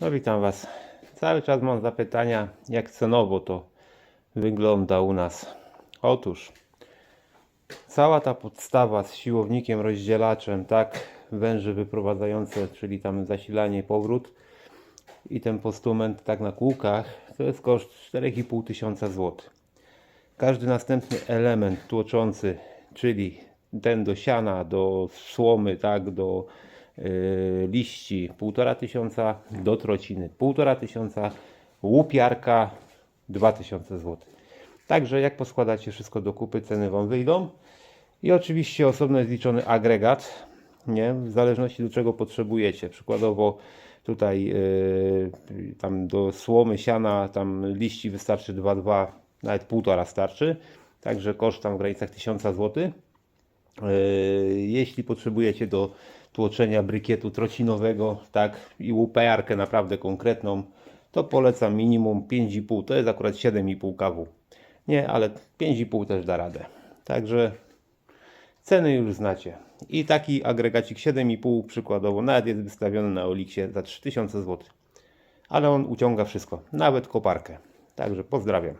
No witam Was. Cały czas mam zapytania, jak cenowo to wygląda u nas. Otóż cała ta podstawa z siłownikiem, rozdzielaczem, tak, węże wyprowadzające, czyli tam zasilanie, powrót i ten postument tak na kółkach, to jest koszt 4,5 tysiąca złotych. Każdy następny element tłoczący, czyli ten do siana, do słomy, tak, do liści, 1,5 tysiąca, do trociny, 1,5 tysiąca, łupiarka, 2000 zł. Także jak poskładacie wszystko do kupy, ceny Wam wyjdą. I oczywiście osobno jest liczony agregat, nie? w zależności do czego potrzebujecie. Przykładowo tutaj yy, tam do słomy, siana, tam liści wystarczy 2,2, nawet półtora starczy. Także koszt tam w granicach 1000 zł. Yy, Jeśli potrzebujecie do tłoczenia brykietu trocinowego, tak, i łupiarkę naprawdę konkretną, to polecam minimum 5,5, to jest akurat 7,5 kW. Nie, ale 5,5 też da radę. Także ceny już znacie. I taki agregacik 7,5 przykładowo nawet jest wystawiony na Oliksie za 3000 zł. Ale on uciąga wszystko, nawet koparkę. Także pozdrawiam.